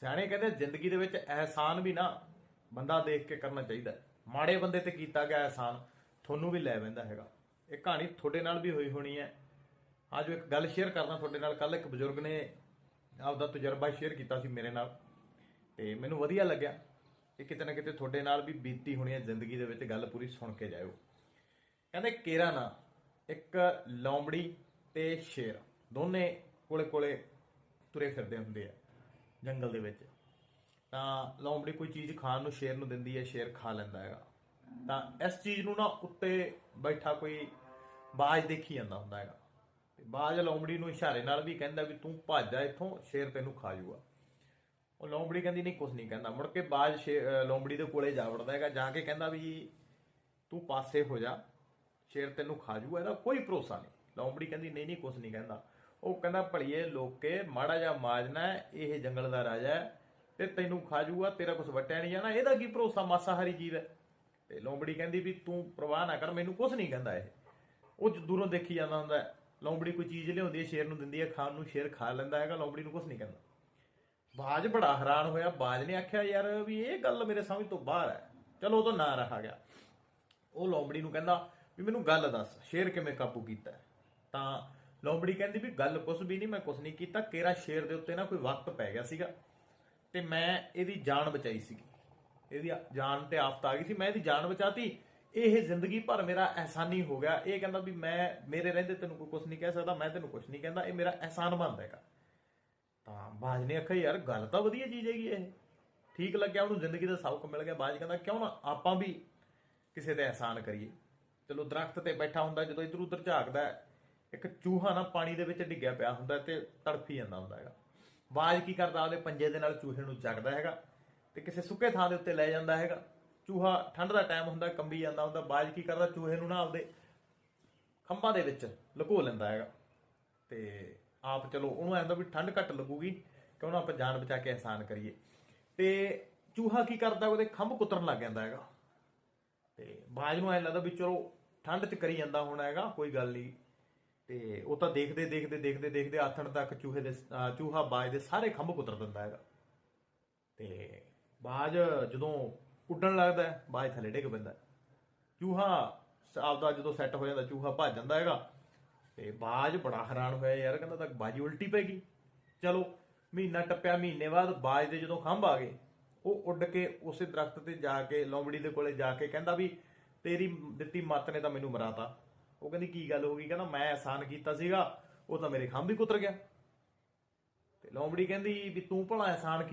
ਸਿਆਣੇ ਕਹਿੰਦੇ ਜ਼ਿੰਦਗੀ ਦੇ ਵਿੱਚ ਅਹਿਸਾਨ ਵੀ ਨਾ ਬੰਦਾ ਦੇਖ ਕੇ ਕਰਨਾ ਚਾਹੀਦਾ ਮਾੜੇ ਬੰਦੇ ਤੇ ਕੀਤਾ ਗਿਆ ਅਹਿਸਾਨ ਤੁਹਾਨੂੰ ਵੀ ਲੈ ਪੈਂਦਾ ਹੈਗਾ। ਇਹ ਕਹਾਣੀ ਤੁਹਾਡੇ ਨਾਲ ਵੀ ਹੋਈ ਹੋਣੀ ਹੈ। ਅੱਜ ਇੱਕ ਗੱਲ ਸ਼ੇਅਰ ਕਰਨਾ ਤੁਹਾਡੇ ਨਾਲ ਕੱਲ ਇੱਕ ਬਜ਼ੁਰਗ ਨੇ ਆਪਦਾ ਤਜਰਬਾ ਸ਼ੇਅਰ ਕੀਤਾ ਸੀ ਮੇਰੇ ਨਾਲ ਤੇ ਮੈਨੂੰ ਵਧੀਆ ਲੱਗਿਆ। ਇਹ ਕਿਤੇ ਨਾ ਕਿਤੇ ਤੁਹਾਡੇ ਨਾਲ ਵੀ ਬੀਤੀ ਹੋਣੀ ਹੈ ਜ਼ਿੰਦਗੀ ਦੇ ਵਿੱਚ ਗੱਲ ਪੂਰੀ ਸੁਣ ਕੇ ਜਾਇਓ। ਕਹਿੰਦੇ ਕੇਰਾ ਨਾ, ਇੱਕ ਲੌਂਬੜੀ ਤੇ ਸ਼ੇਰ, ਦੋਨੇ ਕੋਲੇ ਕੋਲੇ ਤੁਰੇ ਫਿਰਦੇ ਹੁੰਦੇ ਆ। ਜੰਗਲ ਦੇ ਵਿੱਚ। ਤਾਂ ਲੌਂਬੜੀ ਕੋਈ ਚੀਜ਼ ਖਾਣ ਨੂੰ ਸ਼ੇਰ ਨੂੰ ਦਿੰਦੀ ਹੈ, ਸ਼ੇਰ ਖਾ ਲੈਂਦਾ ਹੈਗਾ। ਤਾਂ ਇਸ ਚੀਜ਼ ਨੂੰ ਨਾ ਉੱਤੇ ਬੈਠਾ ਕੋਈ ਬਾਜ ਦੇਖੀ ਜਾਂਦਾ ਹੁੰਦਾ ਹੈਗਾ। ਤੇ ਬਾਜ ਲੌਂਬੜੀ ਨੂੰ ਇਸ਼ਾਰੇ ਨਾਲ ਵੀ ਕਹਿੰਦਾ ਵੀ ਤੂੰ ਭੱਜ ਜਾ ਇੱਥੋਂ, ਸ਼ੇਰ ਤੈਨੂੰ ਖਾ ਜੂਗਾ ਉਹ ਲੌਂਬੜੀ ਕਹਿੰਦੀ, ਨਹੀਂ ਕੁਝ ਨਹੀਂ ਕਹਿੰਦਾ। ਮੁੜ ਕੇ ਬਾਜ ਸ਼ੇ- ਲੌਂਬੜੀ ਦੇ ਕੋਲੇ ਜਾ ਵੜਦਾ ਹੈਗਾ, ਜਾ ਕੇ ਕਹਿੰਦਾ ਵੀ ਤੂੰ ਪਾਸੇ ਹੋ ਜਾ, ਸ਼ੇਰ ਤੈਨੂੰ ਖਾ ਜੂਗਾ ਇਹਦਾ ਕੋਈ ਭਰੋਸਾ ਨਹੀਂ। ਲੌਂਬੜੀ ਕਹਿੰਦੀ, ਨਹੀਂ ਨਹੀਂ ਕੁਝ ਨਹੀਂ ਕਹਿੰਦਾ। ਉਹ ਕਹਿੰਦਾ ਭਲੀਏ ਲੋਕੇ, ਮਾੜਾ ਜਿਹਾ ਮਾਜਨਾ ਇਹ ਜੰਗਲ ਦਾ ਰਾਜਾ ਹੈ, ਤੇ ਤੈਨੂੰ ਖਾਜੂਗਾ ਤੇਰਾ ਕੁਝ ਵਟਿਆ ਨਹੀਂ ਜਾਣਾ, ਇਹਦਾ ਕੀ ਭਰੋਸਾ ਮਾਸਾਹਾਰੀ ਜੀਵ ਹੈ? ਤੇ ਲੌਂਬੜੀ ਕਹਿੰਦੀ ਵੀ ਤੂੰ ਪ੍ਰਵਾਹ ਨਾ ਕਰ, ਮੈਨੂੰ ਕੁਝ ਨਹੀਂ ਕਹਿੰਦਾ ਇਹ। ਉਹ ਦੂਰੋਂ ਦੇਖੀ ਜਾਂਦਾ ਹੁੰਦਾ ਹੈ। ਲੌਂਬੜੀ ਕੋਈ ਚੀਜ਼ ਲਿਆਉਂਦੀ ਹੈ, ਸ਼ੇਰ ਨੂੰ ਦਿੰਦੀ ਹੈ, ਖਾਣ ਨੂੰ ਸ਼ੇਰ ਖਾ ਲੈਂਦਾ ਹੈਗਾ ਲੋਂਬੜੀ ਨੂੰ ਕੁਝ ਨਹੀਂ ਕਹਿੰਦਾ। ਬਾਜ ਬੜਾ ਹੈਰਾਨ ਹੋਇਆ, ਬਾਜ ਨੇ ਆਖਿਆ, ਯਾਰ ਵੀ ਇਹ ਗੱਲ ਮੇਰੇ ਸਮਝ ਤੋਂ ਬਾਹਰ ਹੈ। ਚਲੋ ਉਹ ਤੋਂ ਨਾ ਰਹਾ ਗਿਆ। ਉਹ ਲੋਂਬੜੀ ਨੂੰ ਕਹਿੰਦਾ ਵੀ ਮੈਨੂੰ ਗੱਲ ਦੱਸ, ਸ਼ੇਰ ਕਿਵੇਂ ਕਾਬੂ ਕੀਤਾ ਤਾਂ ਲੋਂਬੜੀ ਕਹਿੰਦੀ ਵੀ ਗੱਲ ਕੁਛ ਵੀ ਨਹੀਂ, ਮੈਂ ਕੁਛ ਨਹੀਂ ਕੀਤਾ। ਕੇਰਾ ਸ਼ੇਰ ਦੇ ਉੱਤੇ ਨਾ ਕੋਈ ਵਕਤ ਪੈ ਗਿਆ ਸੀਗਾ ਤੇ ਮੈਂ ਇਹਦੀ ਜਾਨ ਬਚਾਈ ਸੀਗੀ। ਇਹਦੀ ਜਾਨ ਤੇ ਆਫਤ ਆ ਗਈ ਸੀ। ਮੈਂ ਇਹਦੀ ਜਾਨ ਬਚਾਤੀ। ਇਹ ਜ਼ਿੰਦਗੀ ਭਰ ਮੇਰਾ ਅਹਿਸਾਨੀ ਹੋ ਗਿਆ। ਇਹ ਕਹਿੰਦਾ ਵੀ ਮੈਂ, ਮੇਰੇ ਰਹਿੰਦੇ ਤੈਨੂੰ ਕੋਈ ਕੁਛ ਨਹੀਂ ਕਹਿ ਸਕਦਾ, ਮੈਂ ਤੈਨੂੰ ਕੁਛ ਨਹੀਂ ਕਹਿੰਦਾ। ਇਹ ਮੇਰਾ ਅਹਿਸਾਨ ਬਣਦਾ ਹੈਗਾ। ਤਾਂ ਬਾਜ ਨੇ ਆਖਿਆ, ਯਾਰ, ਗੱਲ ਤਾਂ ਵਧੀਆ ਚੀਜ਼ ਹੈਗੀ ਇਹ। ਠੀਕ ਲੱਗਿਆ, ਉਹਨੂੰ ਜ਼ਿੰਦਗੀ ਦਾ ਸਬਕ ਮਿਲ ਗਿਆ। ਬਾਜ ਕਹਿੰਦਾ, ਕਿਉਂ ਨਾ ਆਪਾਂ ਵੀ ਕਿਸੇ ਤੇ ਅਹਿਸਾਨ ਕਰੀਏ? ਚਲੋ ਦਰਖਤ ਤੇ ਬੈਠਾ ਹੁੰਦਾ, ਜਦੋਂ ਇਧਰ ਉਧਰ ਝਾਕਦਾ ਇੱਕ ਚੂਹਾ ਨਾ ਪਾਣੀ ਦੇ ਵਿੱਚ ਡਿੱਗਿਆ ਪਿਆ ਹੁੰਦਾ ਤੇ ਤੜਫੀ ਜਾਂਦਾ ਹੁੰਦਾ ਹੈਗਾ। ਬਾਜ ਕੀ ਕਰਦਾ ਉਹਦੇ ਪੰਜੇ ਦੇ ਨਾਲ ਚੂਹੇ ਨੂੰ ਚੱਕਦਾ ਹੈਗਾ ਤੇ ਕਿਸੇ ਸੁੱਕੇ ਥਾਂ ਦੇ ਉੱਤੇ ਲੈ ਜਾਂਦਾ ਹੈਗਾ। ਚੂਹਾ ਠੰਡ ਦਾ ਟਾਈਮ ਹੁੰਦਾ, ਕੰਬੀ ਜਾਂਦਾ ਹੁੰਦਾ, ਬਾਜ ਕੀ ਕਰਦਾ ਚੂਹੇ ਨੂੰ ਨਾ ਆਪਦੇ ਖੰਭਾਂ ਦੇ ਵਿੱਚ ਲੁਕੋ ਲੈਂਦਾ ਹੈਗਾ। ਤੇ ਆਪ ਚਲੋ ਉਹਨੂੰ ਐਂਦਾ ਵੀ ਠੰਡ ਘੱਟ ਲੱਗੂਗੀ ਕਿਉਂ ਨਾ ਆਪਾਂ ਜਾਨ ਬਚਾ ਕੇ ਅਹਿਸਾਨ ਕਰੀਏ। ਤੇ ਚੂਹਾ ਕੀ ਕਰਦਾ, ਉਹਦੇ ਖੰਭ ਕੁੱਤਰਨ ਲੱਗ ਜਾਂਦਾ ਹੈਗਾ। ਤੇ ਬਾਜ ਨੂੰ ਐ ਲੱਗਦਾ ਵੀ ਚਲੋ ਠੰਡ 'ਚ ਕਰੀ ਜਾਂਦਾ ਹੋਣਾ ਹੈਗਾ, ਕੋਈ ਗੱਲ ਨਹੀਂ। ਤੇ ਉਹ ਤਾਂ ਦੇਖਦੇ ਦੇਖਦੇ ਦੇਖਦੇ ਦੇਖਦੇ ਆਥਣ ਤੱਕ ਚੂਹੇ ਦੇ ਚੂਹਾ ਬਾਜ ਦੇ ਸਾਰੇ ਖੰਭ ਕੁੱਤਰ ਦਿੰਦਾ ਹੈਗਾ। ਤੇ ਬਾਜ ਜਦੋਂ ਉੱਡਣ ਲੱਗਦਾ ਹੈ, ਬਾਜ ਥੱਲੇ ਡਿੱਗ ਪੈਂਦਾ ਚੂਹਾ ਆਪਦਾ ਜਦੋਂ ਸੈੱਟ ਹੋ ਜਾਂਦਾ ਚੂਹਾ ਭੱਜ ਜਾਂਦਾ ਹੈਗਾ। ਤੇ ਬਾਜ ਬੜਾ ਹੈਰਾਨ ਹੋਇਆ ਯਾਰ ਕਹਿੰਦਾ ਤਾਂ ਬਾਜੀ ਉਲਟੀ ਪੈ ਗਈ। ਚਲੋ ਮਹੀਨਾ ਟੱਪਿਆ ਮਹੀਨੇ ਬਾਅਦ ਬਾਜ ਦੇ ਜਦੋਂ ਖੰਭ ਆ ਗਏ ਉਹ ਉੱਡ ਕੇ ਉਸੇ ਦਰਖਤ ਤੇ ਜਾ ਕੇ ਲੌਂਬੜੀ ਦੇ ਕੋਲੇ ਜਾ ਕੇ ਕਹਿੰਦਾ ਵੀ ਤੇਰੀ ਦਿੱਤੀ ਮੱਤ ਨੇ ਤਾਂ ਮੈਨੂੰ ਮਰਾਤਾ। ਉਹ ਕਹਿੰਦੀ, ਕੀ ਗੱਲ ਹੋ ਗਈ? ਕਹਿੰਦਾ, ਮੈਂ ਆਸਾਨ ਕੀਤਾ ਸੀਗਾ, ਉਹ ਤਾਂ ਮੇਰੇ ਖੰਭ ਹੀ ਕੁੱਤਰ ਗਿਆ। ਤੇ ਲੌਂਬੜੀ ਕਹਿੰਦੀ ਵੀ, ਤੂੰ ਭਲਾ ਆਸਾਨ ਕੀ